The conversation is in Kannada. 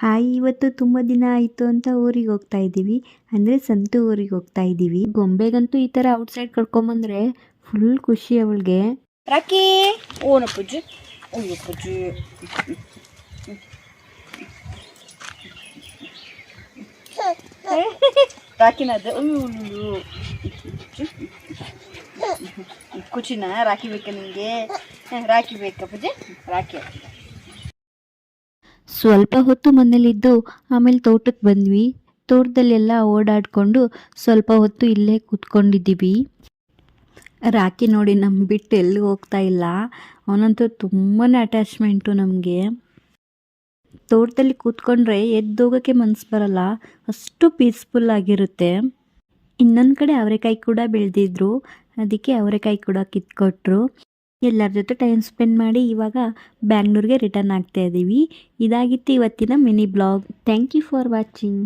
ಹಾಯ್, ಇವತ್ತು ತುಂಬ ದಿನ ಆಯಿತು ಅಂತ ಊರಿಗೆ ಹೋಗ್ತಾ ಇದ್ದೀವಿ. ಅಂದರೆ ಸಂತು ಊರಿಗೆ ಹೋಗ್ತಾ ಇದ್ದೀವಿ. ಗೊಂಬೆಗಂತೂ ಈ ಥರ ಔಟ್ಸೈಡ್ ಕರ್ಕೊಂಬಂದ್ರೆ ಫುಲ್ ಖುಷಿ ಅವಳಿಗೆ. ರಾಕಿ! ಓನ ಪೂಜೆ. ಓನ ಪೂಜೆ. ರಾಕಿನದು ಕುಚಿನ ರಾಖಿ ಬೇಕಾ ನಿಮಗೆ ರಾಖಿ ಬೇಕಾ ಪೂಜೆ? ರಾಖಿ ಹಾಕಿ ಸ್ವಲ್ಪ ಹೊತ್ತು ಮನೇಲಿದ್ದು ಆಮೇಲೆ ತೋಟಕ್ಕೆ ಬಂದ್ವಿ. ತೋಟದಲ್ಲೆಲ್ಲ ಓಡಾಡಿಕೊಂಡು ಸ್ವಲ್ಪ ಹೊತ್ತು ಇಲ್ಲೇ ಕೂತ್ಕೊಂಡಿದ್ದೀವಿ. ರಾಕಿ ನೋಡಿ ನಮ್ಮ ಬಿಟ್ಟು ಎಲ್ಲೂ ಹೋಗ್ತಾ ಇಲ್ಲ. ಅವನಂತೂ ತುಂಬಾ ಅಟ್ಯಾಚ್ಮೆಂಟು ನಮಗೆ. ತೋಟದಲ್ಲಿ ಕೂತ್ಕೊಂಡ್ರೆ ಎದ್ದೋಗೋಕ್ಕೆ ಮನಸ್ಸು ಬರಲ್ಲ. ಅಷ್ಟು ಪೀಸ್ಫುಲ್ ಆಗಿರುತ್ತೆ. ಇನ್ನೊಂದು ಕಡೆ ಅವರೆಕಾಯಿ ಕೂಡ ಬೆಳೆದಿದ್ರು. ಅದಕ್ಕೆ ಅವರೆಕಾಯಿ ಕೂಡ ಕಿತ್ಕೊಟ್ರು. ಎಲ್ಲರ ಜೊತೆ ಟೈಮ್ ಸ್ಪೆಂಡ್ ಮಾಡಿ ಇವಾಗ ಬ್ಯಾಂಗ್ಳೂರಿಗೆ ರಿಟರ್ನ್ ಆಗ್ತಾ ಇದ್ದೀವಿ ಇದಾಗಿತ್ತು ಇವತ್ತಿನ mini blog thank you for watching